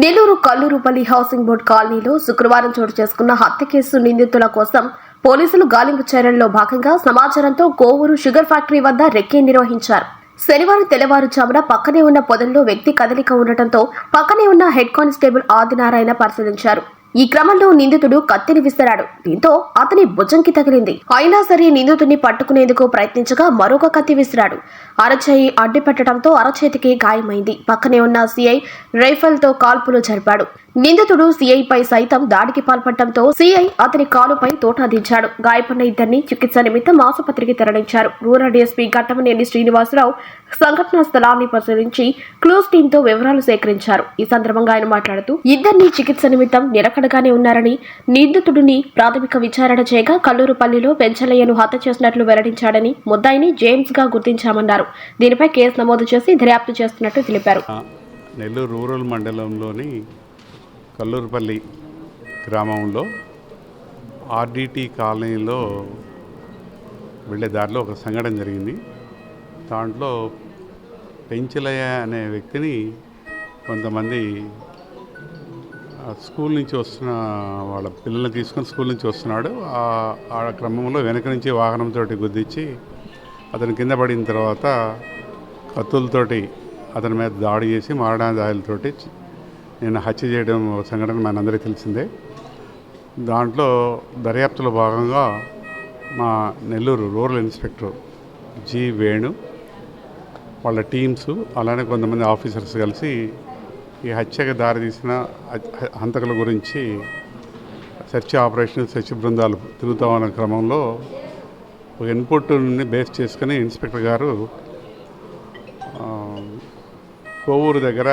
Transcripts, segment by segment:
Nellore Kallurupalli housing board కాలనీలో శుక్రవారం చోటు చేసుకున్న హత్య కేసు నిందితుల కోసం పోలీసులు గాలింపు చర్యల్లో భాగంగా సమాచారంతో కోవూరు షుగర్ ఫ్యాక్టరీ వద్ద రెక్కీ నిర్వహించారు. శనివారం తెల్లవారుజామున పక్కనే ఉన్న పొదల్లో వ్యక్తి కదలిక ఉండటంతో పక్కనే ఉన్న హెడ్ కానిస్టేబుల్ ఆదినారాయణ పరిశీలించారు. ఈ క్రమంలో నిందితుడు కత్తిని విసిరాడు. దీంతో అతని భుజంకి తగిలింది. అయినా సరే నిందితుడిని పట్టుకునేందుకు ప్రయత్నించగా మరొక కత్తి విసిరాడు. అరచేయి అడ్డుపెట్టడంతో అరచేతికి గాయమైంది. పక్కనే ఉన్న సిఐ రైఫల్తో కాల్పులు జరిపాడు. నిందితుడు సిఐపై సైతం దాడికి పాల్పడటంతో సిఐ అతని కాలుపై తోటాదించాడు గాయపడిన ఇద్దరిని చికిత్స నిమిత్తం ఆసుపత్రికి తరలించారు. రూరల్ డీఎస్పీ ఘట్టమనేని శ్రీనివాసరావు సంఘటనా స్థలాన్ని పరిశీలించి క్లూస్ టీంతో వివరాలు సేకరించారు. ఈ సందర్భంగా ఆయన మాట్లాడుతూ ఇద్దరిని చికిత్స నిమిత్తం నిలకడగానే ఉన్నారని నిందితుడిని ప్రాథమిక విచారణ చేయగా కల్లూరుపల్లిలో పెంచలయ్యను హత్య చేసినట్లు వెల్లడించాడని ముద్దాయిని జేమ్స్గా గుర్తించామన్నారు. దీనిపై కేసు నమోదు చేసి దర్యాప్తు చేస్తున్నట్టు తెలిపారు. నెల్లూరు రూరల్ మండలంలోని కల్లూరుపల్లి గ్రామంలో ఆర్డిటి కాలనీలో వెళ్ళే దారిలో ఒక సంఘటన జరిగింది. దాంట్లో పెంచలయ్య అనే వ్యక్తిని కొంతమంది స్కూల్ నుంచి వస్తున్న వాళ్ళ పిల్లల్ని తీసుకొని స్కూల్ నుంచి వస్తున్నాడు. ఆ- క్రమంలో వెనక నుంచి వాహనంతో గుద్దించి అతను కింద పడిన తర్వాత కత్తులతోటి అతని మీద దాడి చేసి మారణాదాయులతోటి నేను హత్య చేయడం సంఘటన మనందరికీ తెలిసిందే. దాంట్లో దర్యాప్తులో భాగంగా మా Nellore rural inspector G Venu వాళ్ళ టీమ్స్ అలానే కొంతమంది ఆఫీసర్స్ కలిసి ఈ హత్యకు దారితీసిన హంతకుల గురించి సెర్చ్ ఆపరేషన్ సెర్చ్ బృందాలు తిరుగుతామన్న క్రమంలో ఒక ఇన్పుట్ని బేస్ చేసుకుని ఇన్స్పెక్టర్ గారు కోవూరు దగ్గర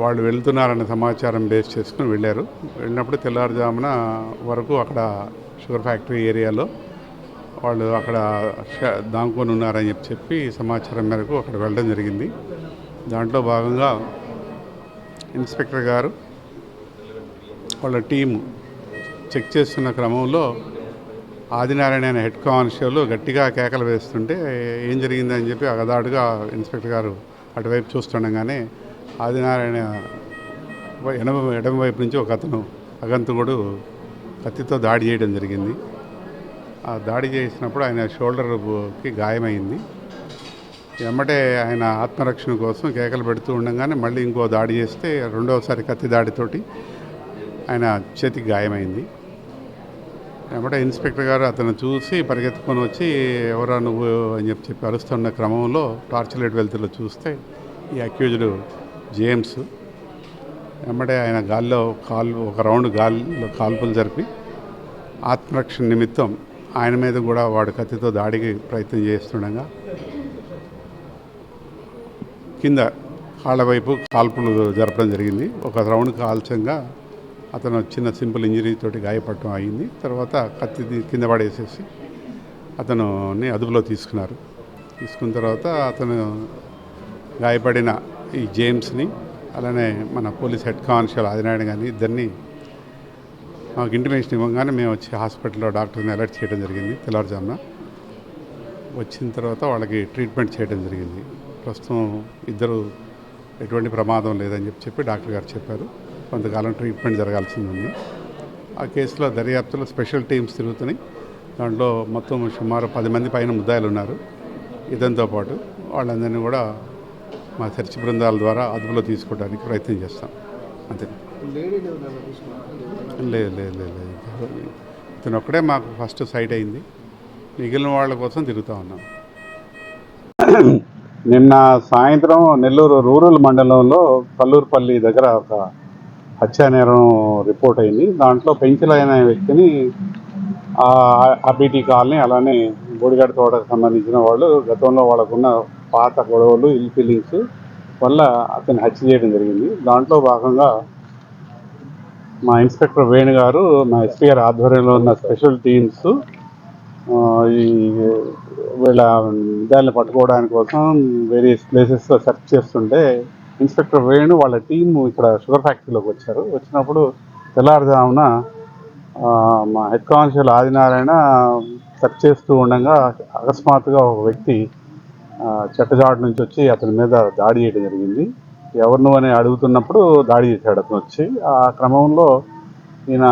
వాళ్ళు వెళ్తున్నారనే సమాచారం బేస్ చేసుకుని వెళ్ళారు. వెళ్ళినప్పుడు తెల్లారుజామున వరకు అక్కడ షుగర్ ఫ్యాక్టరీ ఏరియాలో వాళ్ళు అక్కడ దాంకొని ఉన్నారని చెప్పి చెప్పి సమాచారం మేరకు అక్కడ వెళ్ళడం జరిగింది. దాంట్లో భాగంగా ఇన్స్పెక్టర్ గారు వాళ్ళ టీము చెక్ చేస్తున్న క్రమంలో ఆదినారాయణ అనే హెడ్ కానిస్టేబుల్ గట్టిగా కేకలు వేస్తుంటే ఏం జరిగిందని చెప్పి అగదాడుగా ఇన్స్పెక్టర్ గారు అటువైపు చూస్తుండగానే ఆదినారాయణ ఎడమ ఎడమ వైపు నుంచి ఒక అతను అగంతకుడు కత్తితో దాడి చేయడం జరిగింది. ఆ దాడి చేసినప్పుడు ఆయన షోల్డర్కి గాయమైంది. వెంబటే ఆయన ఆత్మరక్షణ కోసం కేకలు పెడుతూ ఉండగానే మళ్ళీ ఇంకో దాడి చేస్తే రెండవసారి కత్తి దాడితోటి ఆయన చేతికి గాయమైంది. వెంబటే ఇన్స్పెక్టర్ గారు అతను చూసి పరిగెత్తుకొని వచ్చి ఎవరా నువ్వు? అని చెప్పి చెప్పి అరుస్తున్న క్రమంలో టార్చ్ లైట్ వెళ్తులో చూస్తే ఈ అక్యూజ్డ్ జేమ్స్ వెంబడే ఆయన గాల్లో కాల్ ఒక రౌండ్ గాల్లో కాల్పులు జరిపి ఆత్మరక్షణ నిమిత్తం ఆయన మీద కూడా వాడు కత్తితో దాడికి ప్రయత్నం చేస్తుండగా కింద కాళ్ళ వైపు కాల్పులు జరపడం జరిగింది. ఒక రౌండ్ కాల్చంగా అతను చిన్న సింపుల్ ఇంజరీ తోటి గాయపడటం అయింది. తర్వాత కత్తి కింద పడేసేసి అతనుని అదుపులో తీసుకున్నారు. తీసుకున్న తర్వాత అతను గాయపడిన ఈ జేమ్స్ని అలానే మన పోలీస్ హెడ్ కానిస్టేబుల్ ఆదినారాయణ కానీ ఇద్దరిని మాకు ఇంటిమేషన్ ఇవ్వగానే మేము వచ్చి హాస్పిటల్లో డాక్టర్ని అలర్ట్ చేయడం జరిగింది తెల్లవారుజామున వచ్చిన తర్వాత వాళ్ళకి ట్రీట్మెంట్ చేయడం జరిగింది. ప్రస్తుతం ఇద్దరు ఎటువంటి ప్రమాదం లేదని చెప్పి చెప్పి డాక్టర్ గారు చెప్పారు. కొంతకాలం ట్రీట్మెంట్ జరగాల్సింది ఉంది. ఆ కేసులో దర్యాప్తులో స్పెషల్ టీమ్స్ తిరుగుతున్నాయి. దాంట్లో మొత్తం సుమారు పది మంది పైన ముద్దాయిలు ఉన్నారు. ఇదంతో పాటు వాళ్ళందరినీ కూడా మా చర్చి బృందాల ద్వారా అదుపులో తీసుకోవడానికి ప్రయత్నం చేస్తాం. అంతే. లేదు లేదు లేదు ఇతను ఒక్కడే మాకు ఫస్ట్ సైట్ అయింది. మిగిలిన వాళ్ళ కోసం తిరుగుతూ ఉన్నాం. నిన్న సాయంత్రం నెల్లూరు రూరల్ మండలంలో కల్లూరుపల్లి దగ్గర ఒక హత్యా నేరం రిపోర్ట్ అయింది. దాంట్లో పెంచులైన వ్యక్తిని ఆర్బీటీ కాలనీ అలానే బోడిగడ్డ తోటకు సంబంధించిన వాళ్ళు గతంలో వాళ్ళకున్న పాత గొడవలు ఇల్ ఫీలింగ్స్ వల్ల అతన్ని హత్య చేయడం జరిగింది. దాంట్లో భాగంగా మా ఇన్స్పెక్టర్ వేణు గారు మా ఎస్పీ గారి ఆధ్వర్యంలో ఉన్న స్పెషల్ టీమ్స్ ఈ వీళ్ళ దాన్ని పట్టుకోవడానికి కోసం వేరియస్ ప్లేసెస్లో సెర్చ్ చేస్తుంటే ఇన్స్పెక్టర్ వేణు వాళ్ళ టీం ఇక్కడ షుగర్ ఫ్యాక్టరీలోకి వచ్చారు. వచ్చినప్పుడు తెల్లారుజామున మా హెడ్ కానిస్టేబుల్ ఆదినారాయణ సెర్చ్ చేస్తూ ఉండగా అకస్మాత్తుగా ఒక వ్యక్తి చెట్టజాడు నుంచి వచ్చి అతని మీద దాడి చేయడం జరిగింది. ఎవరు అని అడుగుతున్నప్పుడు దాడి చేశాడు అతను వచ్చి. ఆ క్రమంలో ఈయన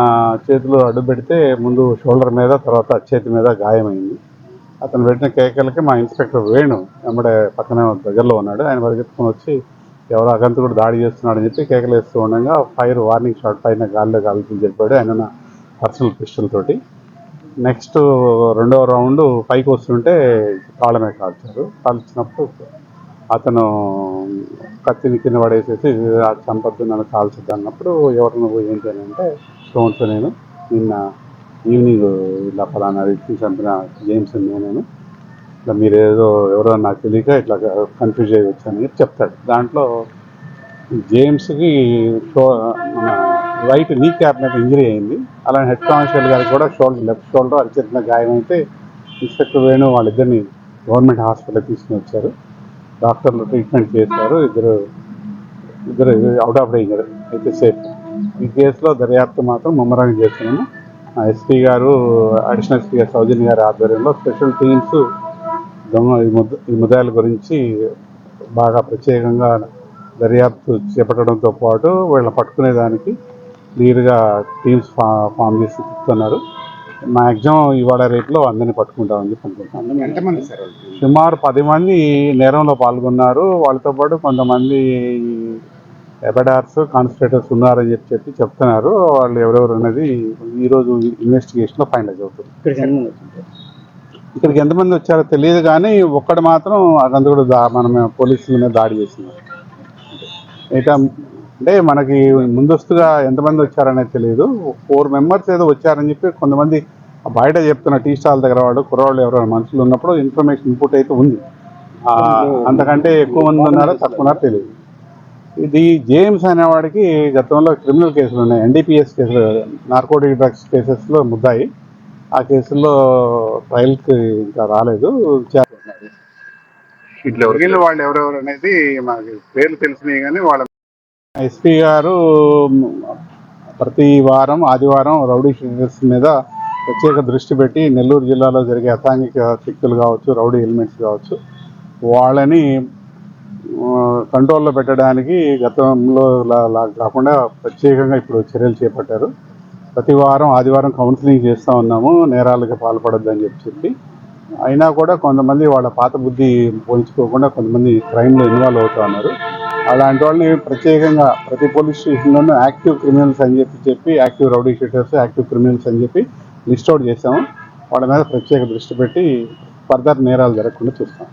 చేతిలో అడ్డు పెడితే ముందు షోల్డర్ మీద తర్వాత చేతి మీద గాయమైంది. అతను పెట్టిన కేకలకి మా ఇన్స్పెక్టర్ వేణు వెంబడే పక్కనే దగ్గరలో ఉన్నాడు. ఆయన పరిగెత్తుకొని వచ్చి ఎవరో అగంతకుడు దాడి చేస్తున్నాడని చెప్పి కేకలు వేస్తూ ఉండగా ఫైర్ వార్నింగ్ షాట్ పైన గాలిలో కాల్చి చెప్పాడు ఆయన పర్సనల్ పిస్టల్ తోటి. నెక్స్ట్ రెండవ రౌండ్ పైకి వస్తుంటే కాళ్ళమే కాల్చారు. కాల్చినప్పుడు అతను కత్తిని కింద పడేసేసి "ఆ చంపద్దు నన్ను కాల్చద్దు అన్నప్పుడు ఎవరు నువ్వు ఏంటి అని అంటే స్టోన్స్ నేను నిన్న ఈవినింగ్ ఇలా ఫలానా వ్యక్తిని చంపిన జేమ్స్ నేను. ఇట్లా మీరు ఏదో ఎవరో నాకు తెలియక ఇట్లా కన్ఫ్యూజ్ అయ్యి అని చెప్పి చెప్తాడు. దాంట్లో జేమ్స్కి షో మన రైట్ నీ క్యాప్ మీద ఇంజరీ అయింది. అలానే హెడ్ కానిస్టేబుల్ గారికి కూడా షోల్డర్ లెఫ్ట్ షోల్డర్ అది గాయమైతే గాయం అయితే ఇన్స్పెక్టర్ వేణు వాళ్ళిద్దరిని గవర్నమెంట్ హాస్పిటల్కి తీసుకుని వచ్చారు. డాక్టర్లు ట్రీట్మెంట్ చేశారు. ఇద్దరు ఇద్దరు అవుట్ ఆఫ్ డేంజర్ అయితే సేఫ్. ఈ కేసులో దర్యాప్తు మాత్రం ముమ్మరంగా చేస్తున్నాము. ఎస్పీ గారు అడిషనల్ ఎస్పీ గారు సౌజన్య గారి ఆధ్వర్యంలో స్పెషల్ టీమ్స్ దొంగ ఈ ముద్ద ఈ ముద్దాయిల గురించి బాగా ప్రత్యేకంగా దర్యాప్తు చేపట్టడంతో పాటు వీళ్ళని పట్టుకునేదానికి క్లియర్గా టీమ్స్ ఫా ఫామ్ చేసి తిప్పుతున్నారు. మ్యాక్సిమం ఇవాళ రేపులో అందరినీ పట్టుకుంటామని చెప్పి అనుకుంటున్నాను ఎంతమంది సార్? సుమారు పది మంది నేరంలో పాల్గొన్నారు. వాళ్ళతో పాటు కొంతమంది ఎబడార్స్ కాన్స్పిరేటర్స్ ఉన్నారని చెప్పి చెప్పి చెప్తున్నారు. వాళ్ళు ఎవరెవరు అనేది ఈరోజు ఇన్వెస్టిగేషన్లో ఫైనలైజ్ అవుతుంది. ఇక్కడికి ఎంతమంది వచ్చారో తెలియదు కానీ ఒక్కడు మాత్రం అదంతా దా మన పోలీసుల మీద దాడి చేసినారు మిగతా అంటే మనకి ముందస్తుగా ఎంతమంది వచ్చారనేది తెలియదు. ఫోర్ మెంబర్స్ ఏదో వచ్చారని చెప్పి కొంతమంది బయట చెప్తున్న టీ స్టాల్ దగ్గర వాళ్ళు కుర్రవాళ్ళు ఎవరైనా మనుషులు ఉన్నప్పుడు ఇన్ఫర్మేషన్ ఇన్పుట్ అయితే ఉంది. అంతకంటే ఎక్కువ మంది ఉన్నారో తక్కువ ఉన్నారో తెలియదు. ఇది జేమ్స్ అనేవాడికి గతంలో క్రిమినల్ కేసులు ఉన్నాయి. ఎన్డీపీఎస్ కేసులు నార్కోటిక్ డ్రగ్స్ కేసెస్లో ముద్దాయి. ఆ కేసుల్లో ట్రయల్కి ఇంకా రాలేదు. వీళ్ళు వాళ్ళు ఎవరెవరు అనేది మనకి పేర్లు తెలిసినాయి కానీ వాళ్ళ ఎస్పీ గారు ప్రతి వారం ఆదివారం రౌడీ షీటర్స్ మీద ప్రత్యేక దృష్టి పెట్టి నెల్లూరు జిల్లాలో జరిగే అసాంఘిక శక్తులు కావచ్చు రౌడీ ఎలిమెంట్స్ కావచ్చు వాళ్ళని కంట్రోల్లో పెట్టడానికి గతంలో లా- కాకుండా ప్రత్యేకంగా ఇప్పుడు చర్యలు చేపట్టారు. ప్రతి వారం ఆదివారం కౌన్సిలింగ్ చేస్తూ ఉన్నాము నేరాలకు పాల్పడొద్దని చెప్పి. చెప్పి అయినా కూడా కొంతమంది వాళ్ళ పాత బుద్ధి పోల్చుకోకుండా కొంతమంది క్రైమ్లో ఇన్వాల్వ్ అవుతూ ఉన్నారు. అలాంటి వాళ్ళని ప్రత్యేకంగా ప్రతి పోలీస్ స్టేషన్లోనూ యాక్టివ్ క్రిమినల్స్ అని చెప్పి చెప్పి active rowdy sheeters active criminals అని చెప్పి లిస్ట్ అవుట్ చేసాము వాళ్ళ మీద ప్రత్యేక దృష్టి పెట్టి ఫర్దర్ నేరాలు జరగకుండా చూస్తాం.